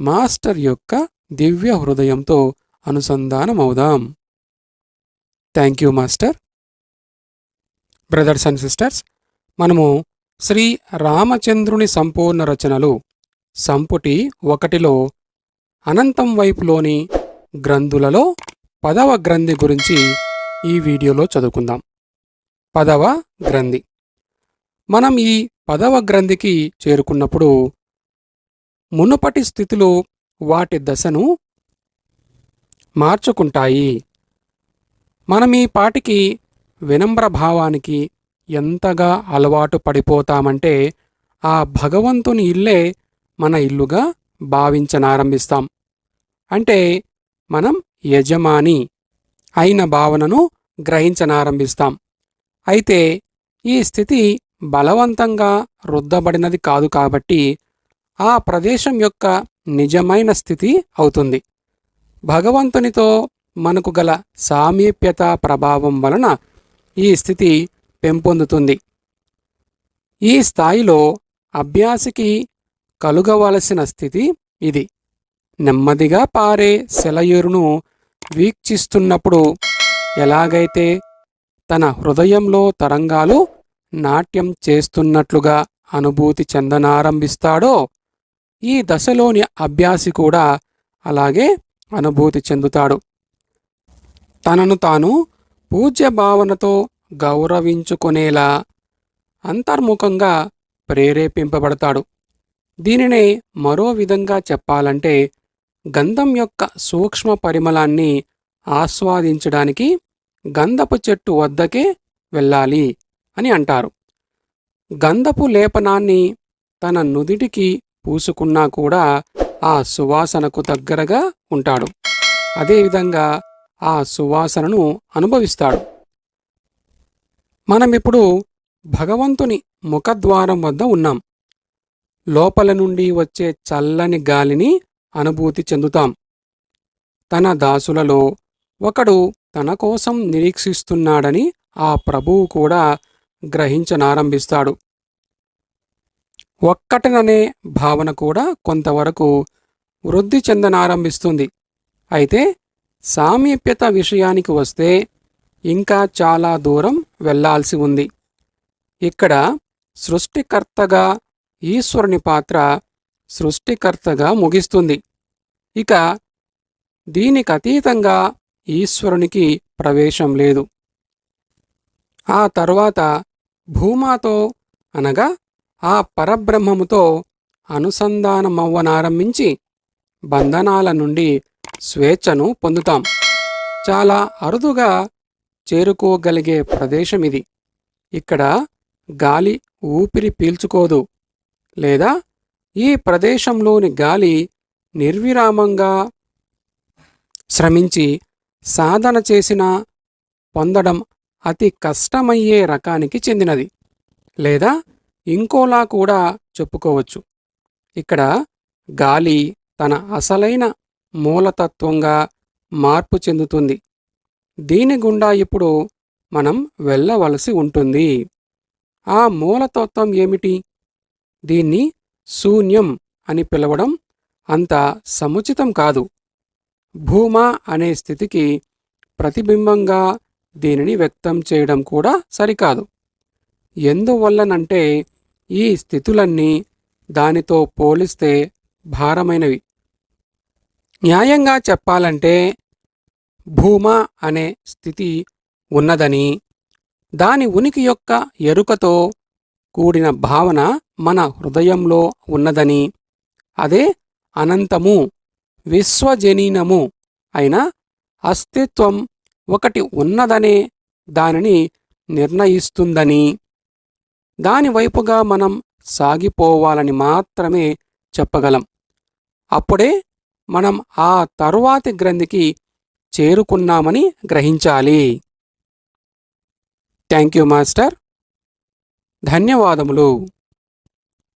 Master యొక్క దివ్య హృదయంతో అనుసంధానమవుదాం. Thank you master brothers and sisters మనము శ్రీ రామచంద్రుని సంపూర్ణ రచనలు సంపుటి ఒకటిలో అనంతం వైపులోని గ్రంథులలో పదవ గ్రంథి గురించి ఈ వీడియోలో చదువుకుందాం. పదవ గ్రంథి. మనం ఈ పదవ గ్రంథికి చేరుకున్నప్పుడు మునుపటి స్థితిలో వాటి దశను మార్చుకుంటాయి. మనం ఈ పాటికి వినమ్ర భావానికి ఎంతగా అలవాటు పడిపోతామంటే ఆ భగవంతుని ఇల్లే మన ఇల్లుగా భావించనారంభిస్తాం. అంటే మనం యజమాని అయిన భావనను గ్రహించనారంభిస్తాం. అయితే ఈ స్థితి బలవంతంగా రుద్దబడినది కాదు కాబట్టి ఆ ప్రదేశం యొక్క నిజమైన స్థితి అవుతుంది. భగవంతునితో మనకు గల సామీప్యత ప్రభావం వలన ఈ స్థితి పెంపొందుతుంది. ఈ స్థాయిలో అభ్యాసికి కలుగవలసిన స్థితి ఇది. నెమ్మదిగా పారే శిలయురును వీక్షిస్తున్నప్పుడు ఎలాగైతే తన హృదయంలో తరంగాలు నాట్యం చేస్తున్నట్లుగా అనుభూతి చెందనారంభిస్తాడో ఈ దశలోని అభ్యాసి కూడా అలాగే అనుభూతి చెందుతాడు. తనను తాను పూజ్య భావనతో గౌరవించుకునేలా అంతర్ముఖంగా ప్రేరేపింపబడతాడు. దీనినే మరో విధంగా చెప్పాలంటే గంధం యొక్క సూక్ష్మ పరిమళాన్ని ఆస్వాదించడానికి గంధపు చెట్టు వద్దకే వెళ్ళాలి అని అంటారు. గంధపు లేపనాన్ని తన నుదిటికి పూసుకున్నా కూడా ఆ సువాసనకు దగ్గరగా ఉంటాడు. అదేవిధంగా ఆ సువాసనను అనుభవిస్తాడు. మనమిప్పుడు భగవంతుని ముఖద్వారం వద్ద ఉన్నాం. లోపల నుండి వచ్చే చల్లని గాలిని అనుభూతి చెందుతాం. తన దాసులలో ఒకడు తన కోసం నిరీక్షిస్తున్నాడని ఆ ప్రభువు కూడా గ్రహించనారంభిస్తాడు. ఒక్కటననే భావన కూడా కొంతవరకు వృద్ధి చెందనారంభిస్తుంది. అయితే సామీప్యత విషయానికి వస్తే ఇంకా చాలా దూరం వెళ్ళాల్సి ఉంది. ఇక్కడ సృష్టికర్తగా ఈశ్వరుని పాత్ర సృష్టికర్తగా ముగిస్తుంది. ఇక దీనికి అతీతంగా ఈశ్వరునికి ప్రవేశం లేదు. ఆ తర్వాత భూమాతో అనగా ఆ పరబ్రహ్మముతో అనుసంధానమవ్వనారంభించి బంధనాల నుండి స్వేచ్ఛను పొందుతాం. చాలా అరుదుగా చేరుకోగలిగే ప్రదేశం ఇది ఇక్కడ గాలి ఊపిరి పీల్చుకోదు. లేదా ఈ ప్రదేశంలోని గాలి నిర్విరామంగా శ్రమించి సాధన చేసిన పొందడం అతి కష్టమయ్యే రకానికి చెందినది. లేదా ఇంకోలా కూడా చెప్పుకోవచ్చు. ఇక్కడ గాలి తన అసలైన మూలతత్వంగా మార్పు చెందుతుంది. దీని గుండా ఇప్పుడు మనం వెళ్ళవలసి ఉంటుంది. ఆ మూలతత్వం ఏమిటి? దీన్ని శూన్యం అని పిలవడం అంత సముచితం కాదు. భూమా అనే స్థితికి ప్రతిబింబంగా దీనిని వ్యక్తం చేయడం కూడా సరికాదు. ఎందువల్లనంటే ఈ స్థితులన్నీ దానితో పోలిస్తే భారమైనవి. న్యాయంగా చెప్పాలంటే భూమా అనే స్థితి ఉన్నదని దాని ఉనికి యొక్క ఎరుకతో కూడిన భావన మన హృదయంలో ఉన్నదని అదే అనంతము విశ్వజనీనము అయిన అస్తిత్వం ఒకటి ఉన్నదనే దానిని నిర్ణయిస్తుందని. దాని వైపుగా మనం సాగిపోవాలని మాత్రమే చెప్పగలం. అప్పుడే మనం ఆ తరువాతి గ్రంథికి చేరుకున్నామని గ్రహించాలి. Thank you master. ధన్యవాదములు.